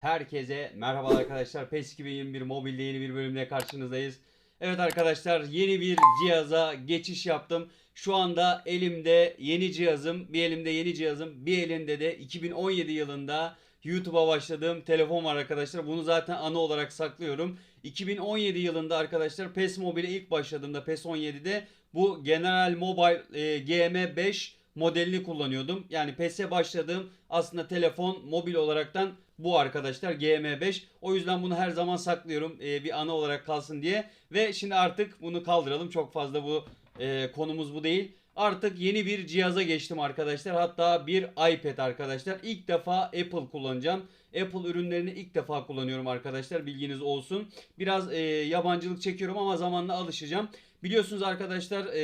Herkese merhaba arkadaşlar. PES 2021 mobilde yeni bir bölümle karşınızdayız. Evet arkadaşlar yeni bir cihaza geçiş yaptım. Şu anda elimde yeni cihazım, bir elimde yeni cihazım, bir elimde de 2017 yılında YouTube'a başladığım telefon var arkadaşlar. Bunu zaten ana olarak saklıyorum. 2017 yılında arkadaşlar PES Mobile'e ilk başladığımda PES 17'de bu General Mobile e, GM5 modelini kullanıyordum. Yani PES'e başladığım aslında telefon mobil olaraktan bu arkadaşlar GM5. O yüzden bunu her zaman saklıyorum e, bir ana olarak kalsın diye. Ve şimdi artık bunu kaldıralım. Çok fazla bu e, konumuz bu değil. Artık yeni bir cihaza geçtim arkadaşlar. Hatta bir iPad arkadaşlar. İlk defa Apple kullanacağım. Apple ürünlerini ilk defa kullanıyorum arkadaşlar. Bilginiz olsun. Biraz e, yabancılık çekiyorum ama zamanla alışacağım. Biliyorsunuz arkadaşlar e,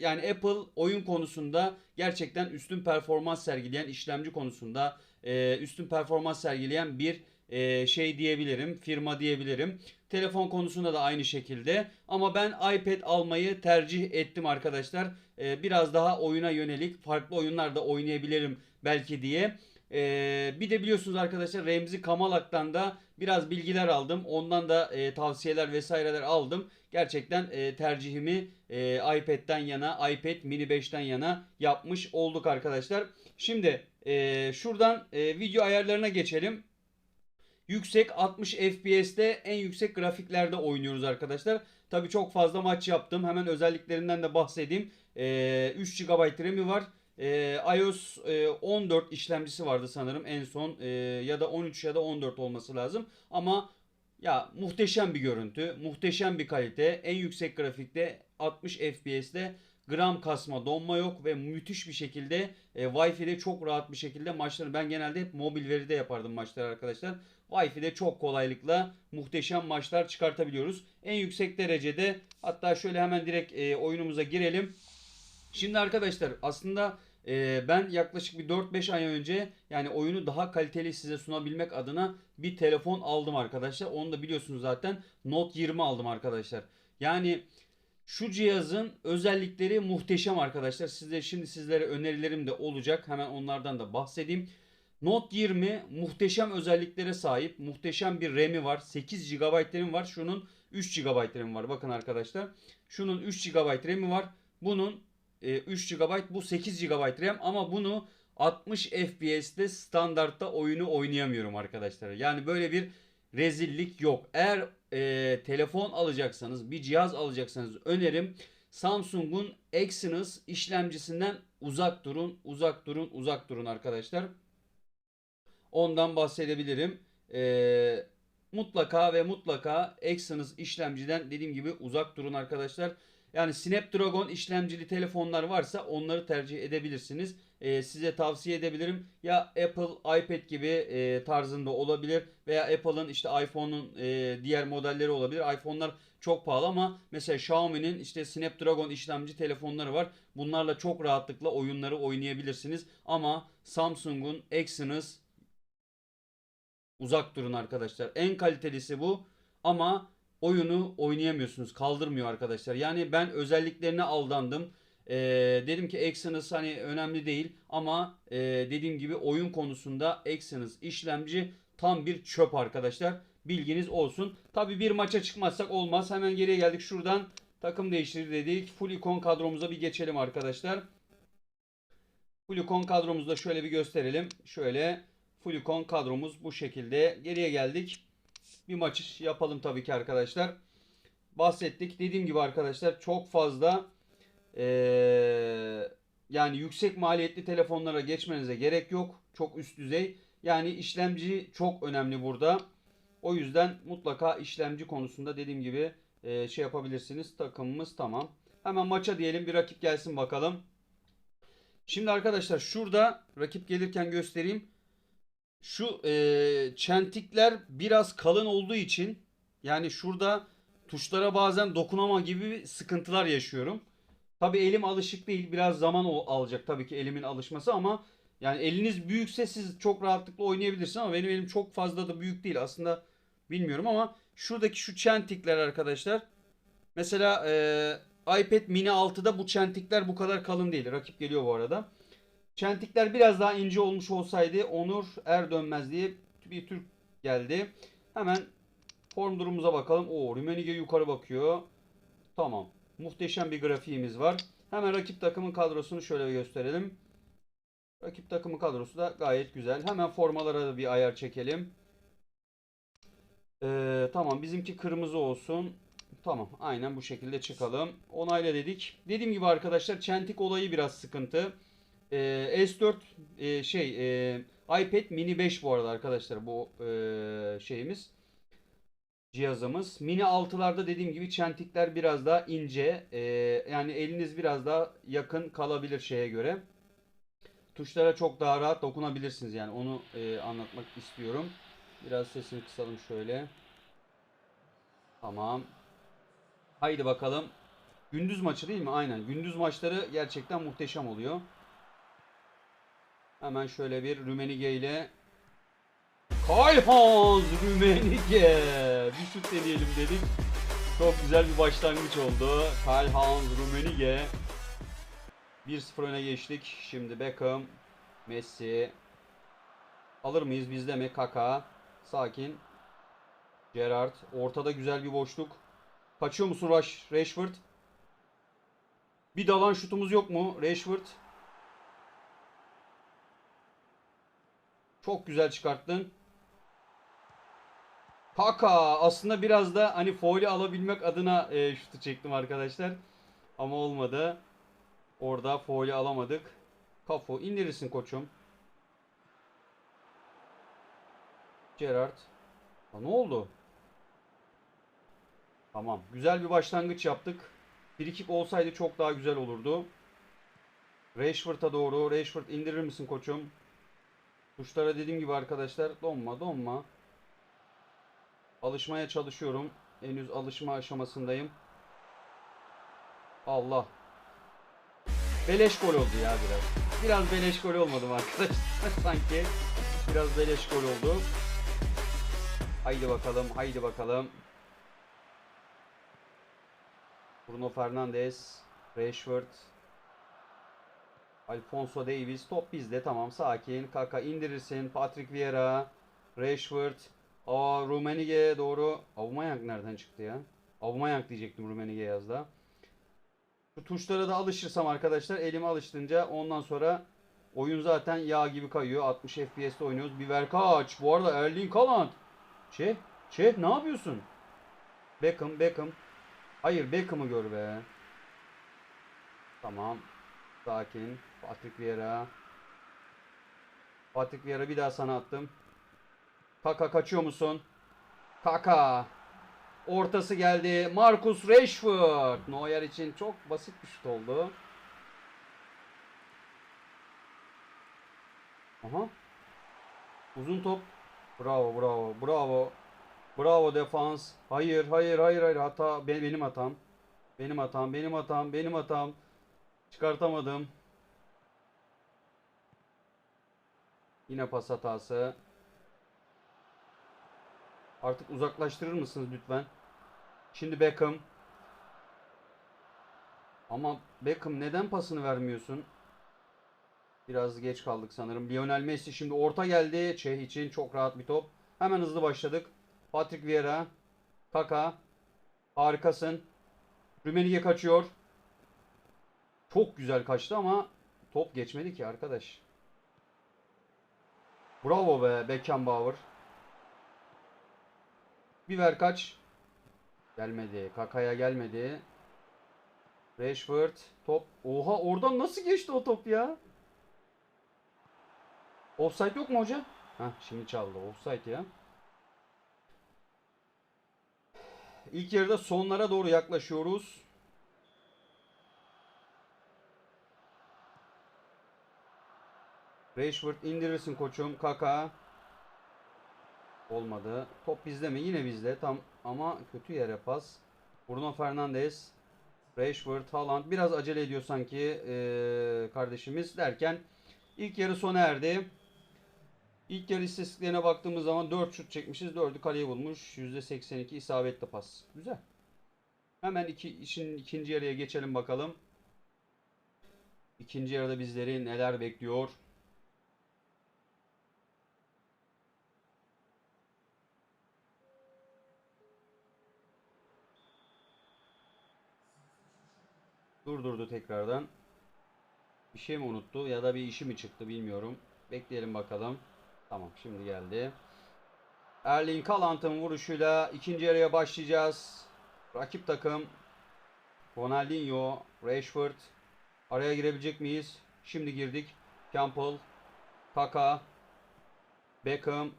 yani Apple oyun konusunda gerçekten üstün performans sergileyen işlemci konusunda e, üstün performans sergileyen bir e, şey diyebilirim firma diyebilirim. Telefon konusunda da aynı şekilde ama ben iPad almayı tercih ettim arkadaşlar. E, biraz daha oyuna yönelik farklı oyunlarda oynayabilirim belki diye. Bir de biliyorsunuz arkadaşlar Remzi Kamalak'tan da biraz bilgiler aldım. Ondan da tavsiyeler vesaireler aldım. Gerçekten tercihimi e, iPad'den yana, iPad mini 5'ten yana yapmış olduk arkadaşlar. Şimdi e, şuradan e, video ayarlarına geçelim. Yüksek 60 FPS'te en yüksek grafiklerde oynuyoruz arkadaşlar. Tabii çok fazla maç yaptım. Hemen özelliklerinden de bahsedeyim. E, 3 GB RAM'i var. Ee, iOS e, 14 işlemcisi vardı sanırım en son e, ya da 13 ya da 14 olması lazım ama ya muhteşem bir görüntü, muhteşem bir kalite, en yüksek grafikte 60 FPS'te gram kasma, donma yok ve müthiş bir şekilde e, Wi-Fi'de çok rahat bir şekilde maçları ben genelde hep mobil veride yapardım maçları arkadaşlar. Wi-Fi'de çok kolaylıkla muhteşem maçlar çıkartabiliyoruz. En yüksek derecede hatta şöyle hemen direkt e, oyunumuza girelim. Şimdi arkadaşlar aslında e, ben yaklaşık bir 4-5 ay önce yani oyunu daha kaliteli size sunabilmek adına bir telefon aldım arkadaşlar. Onu da biliyorsunuz zaten Note 20 aldım arkadaşlar. Yani şu cihazın özellikleri muhteşem arkadaşlar. Size şimdi sizlere önerilerim de olacak. Hemen onlardan da bahsedeyim. Note 20 muhteşem özelliklere sahip. Muhteşem bir RAM'i var. 8 GB RAM'i var. Şunun 3 GB RAM'i var. Bakın arkadaşlar. Şunun 3 GB RAM'i var. Bunun e, 3 GB bu 8 GB RAM ama bunu 60 FPS'te standartta oyunu oynayamıyorum arkadaşlar. Yani böyle bir rezillik yok. Eğer e, telefon alacaksanız bir cihaz alacaksanız önerim Samsung'un Exynos işlemcisinden uzak durun, uzak durun, uzak durun arkadaşlar. Ondan bahsedebilirim. E, mutlaka ve mutlaka Exynos işlemciden dediğim gibi uzak durun arkadaşlar. Yani Snapdragon işlemcili telefonlar varsa onları tercih edebilirsiniz. Ee, size tavsiye edebilirim. Ya Apple iPad gibi e, tarzında olabilir veya Apple'ın işte iPhone'un e, diğer modelleri olabilir. iPhone'lar çok pahalı ama mesela Xiaomi'nin işte Snapdragon işlemci telefonları var. Bunlarla çok rahatlıkla oyunları oynayabilirsiniz. Ama Samsung'un Exynos uzak durun arkadaşlar. En kalitelisi bu ama oyunu oynayamıyorsunuz. Kaldırmıyor arkadaşlar. Yani ben özelliklerine aldandım. Ee, dedim ki Exynos hani önemli değil ama e, dediğim gibi oyun konusunda Exynos işlemci tam bir çöp arkadaşlar. Bilginiz olsun. Tabi bir maça çıkmazsak olmaz. Hemen geriye geldik. Şuradan takım değiştir dedik. Full icon kadromuza bir geçelim arkadaşlar. Full icon kadromuzu da şöyle bir gösterelim. Şöyle full icon kadromuz bu şekilde. Geriye geldik bir maç yapalım tabii ki arkadaşlar. Bahsettik. Dediğim gibi arkadaşlar çok fazla ee, yani yüksek maliyetli telefonlara geçmenize gerek yok. Çok üst düzey. Yani işlemci çok önemli burada. O yüzden mutlaka işlemci konusunda dediğim gibi e, şey yapabilirsiniz. Takımımız tamam. Hemen maça diyelim bir rakip gelsin bakalım. Şimdi arkadaşlar şurada rakip gelirken göstereyim. Şu e, çentikler biraz kalın olduğu için yani şurada tuşlara bazen dokunama gibi sıkıntılar yaşıyorum. Tabi elim alışık değil. Biraz zaman alacak tabii ki elimin alışması ama yani eliniz büyükse siz çok rahatlıkla oynayabilirsiniz ama benim elim çok fazla da büyük değil. Aslında bilmiyorum ama şuradaki şu çentikler arkadaşlar. Mesela e, iPad mini 6'da bu çentikler bu kadar kalın değil. Rakip geliyor bu arada. Çentikler biraz daha ince olmuş olsaydı Onur Er dönmez diye bir Türk geldi. Hemen form durumumuza bakalım. Oo Rümenige yukarı bakıyor. Tamam. Muhteşem bir grafiğimiz var. Hemen rakip takımın kadrosunu şöyle gösterelim. Rakip takımın kadrosu da gayet güzel. Hemen formalara da bir ayar çekelim. Ee, tamam bizimki kırmızı olsun. Tamam aynen bu şekilde çıkalım. Onayla dedik. Dediğim gibi arkadaşlar çentik olayı biraz sıkıntı. Ee, S4 e, şey e, iPad mini 5 bu arada arkadaşlar bu e, şeyimiz cihazımız. Mini 6'larda dediğim gibi çentikler biraz daha ince. Ee, yani eliniz biraz daha yakın kalabilir şeye göre. Tuşlara çok daha rahat dokunabilirsiniz yani onu e, anlatmak istiyorum. Biraz sesini kısalım şöyle. Tamam. Haydi bakalım. Gündüz maçı değil mi? Aynen. Gündüz maçları gerçekten muhteşem oluyor. Hemen şöyle bir Rümenige ile Karl-Heinz Rümenige. Bir şut deneyelim dedik. Çok güzel bir başlangıç oldu. Karl-Heinz Rümenige. 1-0 öne geçtik. Şimdi Beckham, Messi. Alır mıyız bizde mi? Kaka. Sakin. Gerrard. Ortada güzel bir boşluk. Kaçıyor musun? Rashford. Bir dalan şutumuz yok mu? Rashford. Çok güzel çıkarttın. Kaka. Aslında biraz da hani foul'ü alabilmek adına e, şutu çektim arkadaşlar. Ama olmadı. Orada foul'ü alamadık. Kafu indirirsin koçum. Gerrard. Ha, ne oldu? Tamam. Güzel bir başlangıç yaptık. Frikik olsaydı çok daha güzel olurdu. Rashford'a doğru. Rashford indirir misin koçum? Tuşlara dediğim gibi arkadaşlar donma donma. Alışmaya çalışıyorum. Henüz alışma aşamasındayım. Allah. Beleş gol oldu ya biraz. Biraz beleş gol olmadı mı arkadaşlar? Sanki biraz beleş gol oldu. Haydi bakalım, haydi bakalım. Bruno Fernandes, Rashford, Alfonso Davies. Top bizde tamam sakin. Kaka indirirsin. Patrick Vieira, Rashford. Aa Rummenigge'ye doğru. Aubameyang nereden çıktı ya? Aubameyang diyecektim Rummenigge yazda. Şu tuşlara da alışırsam arkadaşlar elime alıştınca ondan sonra oyun zaten yağ gibi kayıyor. 60 FPS'te oynuyoruz. Biber kaç. Bu arada Erling Haaland. Çeh. Çeh ne yapıyorsun? Beckham Beckham. Hayır Beckham'ı gör be. Tamam. Sakin. Patrick Vieira. Patrick Vieira bir daha sana attım. Kaka kaçıyor musun? Kaka. Ortası geldi. Marcus Rashford. Neuer için çok basit bir şut oldu. Aha. Uzun top. Bravo bravo bravo. Bravo defans. Hayır hayır hayır hayır hata Be- benim hatam. Benim hatam benim hatam benim hatam. Çıkartamadım. Yine pas hatası. Artık uzaklaştırır mısınız lütfen? Şimdi Beckham. Ama Beckham neden pasını vermiyorsun? Biraz geç kaldık sanırım. Lionel Messi şimdi orta geldi. Çeh için çok rahat bir top. Hemen hızlı başladık. Patrick Vieira. Kaka. Harikasın. Rümenige kaçıyor. Çok güzel kaçtı ama top geçmedi ki arkadaş. Bravo be Beckenbauer. Biber kaç. Gelmedi. Kaka'ya gelmedi. Rashford. Top. Oha oradan nasıl geçti o top ya? Offside yok mu hoca? Heh, şimdi çaldı. Offside ya. İlk yarıda sonlara doğru yaklaşıyoruz. Rashford indirirsin koçum. Kaka. Olmadı. Top bizde mi? Yine bizde. Tam ama kötü yere pas. Bruno Fernandes. Rashford, Haaland. Biraz acele ediyor sanki ee, kardeşimiz derken ilk yarı sona erdi. İlk yarı istatistiklerine baktığımız zaman 4 şut çekmişiz. 4'ü kaleye bulmuş. %82 isabetli pas. Güzel. Hemen iki, işin ikinci yarıya geçelim bakalım. İkinci yarıda bizleri neler bekliyor? Durdurdu tekrardan. Bir şey mi unuttu ya da bir işi mi çıktı bilmiyorum. Bekleyelim bakalım. Tamam şimdi geldi. Erling Haaland'ın vuruşuyla ikinci yarıya başlayacağız. Rakip takım Ronaldinho, Rashford. Araya girebilecek miyiz? Şimdi girdik. Campbell, Kaka, Beckham.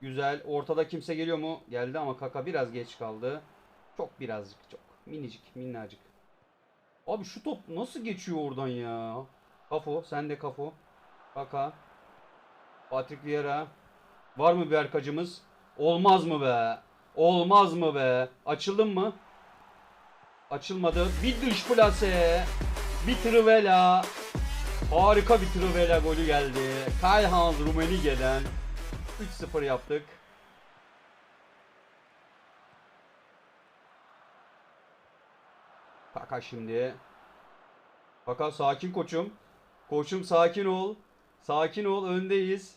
Güzel. Ortada kimse geliyor mu? Geldi ama Kaka biraz geç kaldı. Çok birazcık çok. Minicik, minnacık. Abi şu top nasıl geçiyor oradan ya? Kafo, sen de Kafo. Kaka. Patrick Vieira. Var mı bir arkacımız? Olmaz mı be? Olmaz mı be? Açıldın mı? Açılmadı. Bir dış plase. Bir Trivela. Harika bir Trivela golü geldi. Kayhan Rumenige'den 3-0 yaptık. Kaka şimdi. Kaka sakin koçum. Koçum sakin ol. Sakin ol öndeyiz.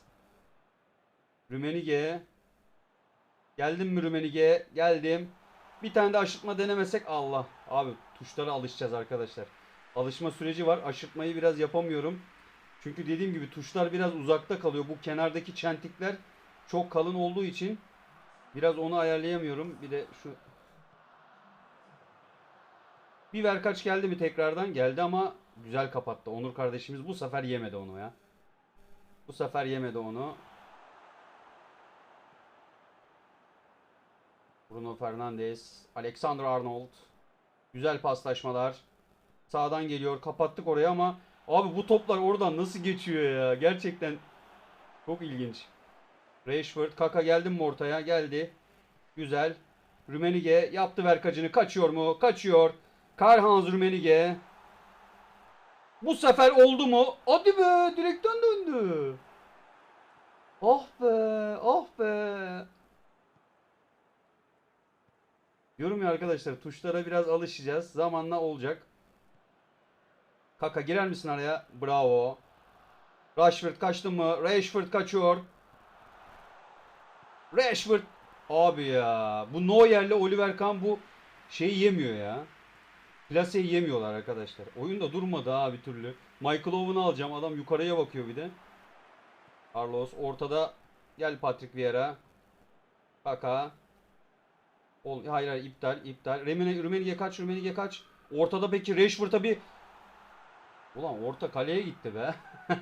Rümenige. Geldim mi Rümenige? Geldim. Bir tane de aşırtma denemesek Allah. Abi tuşlara alışacağız arkadaşlar. Alışma süreci var. Aşırtmayı biraz yapamıyorum. Çünkü dediğim gibi tuşlar biraz uzakta kalıyor. Bu kenardaki çentikler çok kalın olduğu için biraz onu ayarlayamıyorum. Bir de şu bir ver kaç geldi mi tekrardan? Geldi ama güzel kapattı. Onur kardeşimiz bu sefer yemedi onu ya. Bu sefer yemedi onu. Bruno Fernandes, Alexander Arnold. Güzel paslaşmalar. Sağdan geliyor. Kapattık orayı ama abi bu toplar oradan nasıl geçiyor ya? Gerçekten çok ilginç. Rashford, Kaka geldi mi ortaya? Geldi. Güzel. Rümenige yaptı verkacını. Kaçıyor mu? Kaçıyor. Karhans Rümenige. Bu sefer oldu mu? Hadi be direkten döndü. Ah be ah be. Diyorum ya arkadaşlar tuşlara biraz alışacağız. Zamanla olacak. Kaka girer misin araya? Bravo. Rashford kaçtı mı? Rashford kaçıyor. Rashford. Abi ya. Bu Neuer'le Oliver Kahn bu şeyi yemiyor ya. Plaseyi yemiyorlar arkadaşlar. Oyunda durmadı ha bir türlü. Michael Owen'ı alacağım. Adam yukarıya bakıyor bir de. Carlos ortada. Gel Patrick Vieira. Kaka. Ol, hayır hayır iptal iptal. Remene, Rummenigge kaç Rummenigge kaç. Ortada peki Rashford'a bir Ulan orta kaleye gitti be.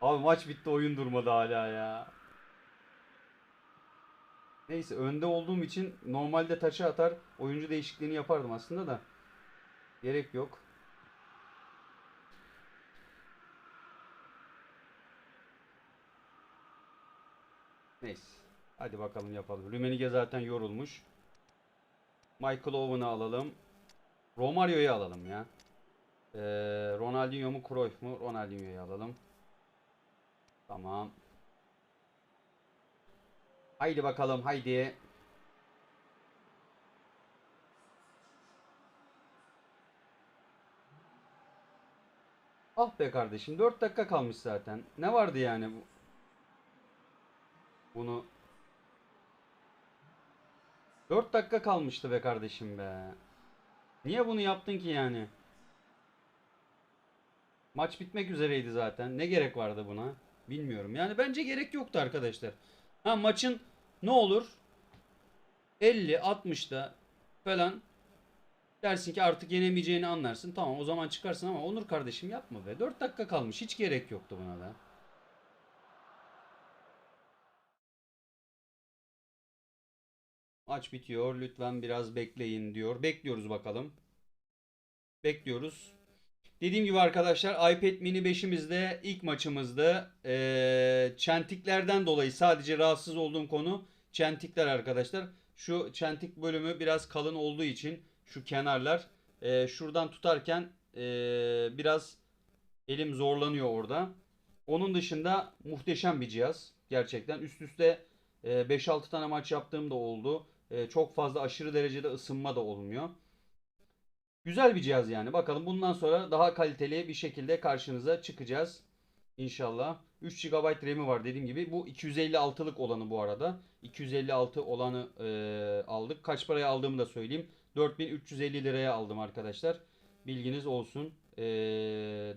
Abi maç bitti oyun durmadı hala ya. Neyse önde olduğum için normalde taça atar oyuncu değişikliğini yapardım aslında da. Gerek yok. Neyse. Hadi bakalım yapalım. Rümenige zaten yorulmuş. Michael Owen'ı alalım. Romario'yu alalım ya. Ee, Ronaldinho mu Cruyff mu? Ronaldinho'yu alalım. Tamam. Haydi bakalım haydi. Ah be kardeşim 4 dakika kalmış zaten. Ne vardı yani bu? Bunu 4 dakika kalmıştı be kardeşim be. Niye bunu yaptın ki yani? Maç bitmek üzereydi zaten. Ne gerek vardı buna? Bilmiyorum. Yani bence gerek yoktu arkadaşlar. Ha maçın ne olur? 50 60'da falan dersin ki artık yenemeyeceğini anlarsın. Tamam o zaman çıkarsın ama Onur kardeşim yapma be. 4 dakika kalmış. Hiç gerek yoktu buna da. Maç bitiyor. Lütfen biraz bekleyin diyor. Bekliyoruz bakalım. Bekliyoruz. Dediğim gibi arkadaşlar iPad mini 5'imizde ilk maçımızdı. Ee, çentiklerden dolayı sadece rahatsız olduğum konu çentikler arkadaşlar. Şu çentik bölümü biraz kalın olduğu için şu kenarlar e, şuradan tutarken e, biraz elim zorlanıyor orada. Onun dışında muhteşem bir cihaz. Gerçekten üst üste e, 5-6 tane maç yaptığım da oldu. E, çok fazla aşırı derecede ısınma da olmuyor. Güzel bir cihaz yani. Bakalım bundan sonra daha kaliteli bir şekilde karşınıza çıkacağız. İnşallah. 3 GB RAM'i var dediğim gibi. Bu 256'lık olanı bu arada. 256 olanı e, aldık. Kaç paraya aldığımı da söyleyeyim. 4350 liraya aldım arkadaşlar. Bilginiz olsun. Ee,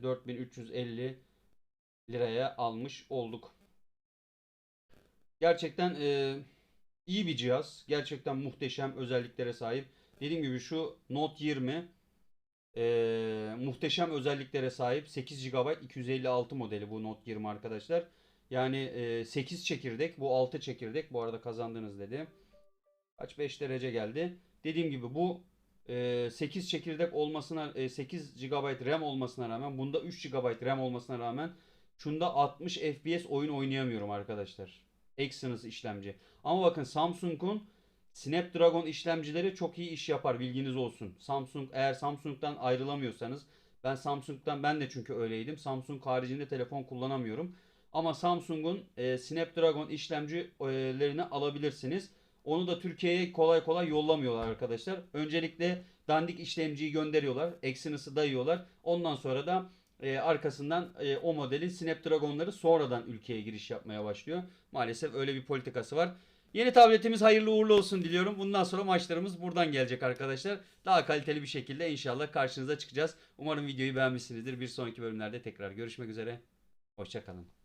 4350 liraya almış olduk. Gerçekten e, iyi bir cihaz. Gerçekten muhteşem özelliklere sahip. Dediğim gibi şu Note 20 e, muhteşem özelliklere sahip. 8 GB 256 modeli bu Note 20 arkadaşlar. Yani e, 8 çekirdek bu 6 çekirdek. Bu arada kazandınız dedi. Kaç 5 derece geldi. Dediğim gibi bu e, 8 çekirdek olmasına e, 8 GB RAM olmasına rağmen bunda 3 GB RAM olmasına rağmen şunda 60 FPS oyun oynayamıyorum arkadaşlar. Exynos işlemci. Ama bakın Samsung'un Snapdragon işlemcileri çok iyi iş yapar bilginiz olsun. Samsung eğer Samsung'dan ayrılamıyorsanız ben Samsung'dan ben de çünkü öyleydim. Samsung haricinde telefon kullanamıyorum. Ama Samsung'un e, Snapdragon işlemcilerini alabilirsiniz. Onu da Türkiye'ye kolay kolay yollamıyorlar arkadaşlar. Öncelikle dandik işlemciyi gönderiyorlar. Exynos'ı dayıyorlar. Ondan sonra da e, arkasından e, o modelin Snapdragon'ları sonradan ülkeye giriş yapmaya başlıyor. Maalesef öyle bir politikası var. Yeni tabletimiz hayırlı uğurlu olsun diliyorum. Bundan sonra maçlarımız buradan gelecek arkadaşlar. Daha kaliteli bir şekilde inşallah karşınıza çıkacağız. Umarım videoyu beğenmişsinizdir. Bir sonraki bölümlerde tekrar görüşmek üzere. Hoşçakalın.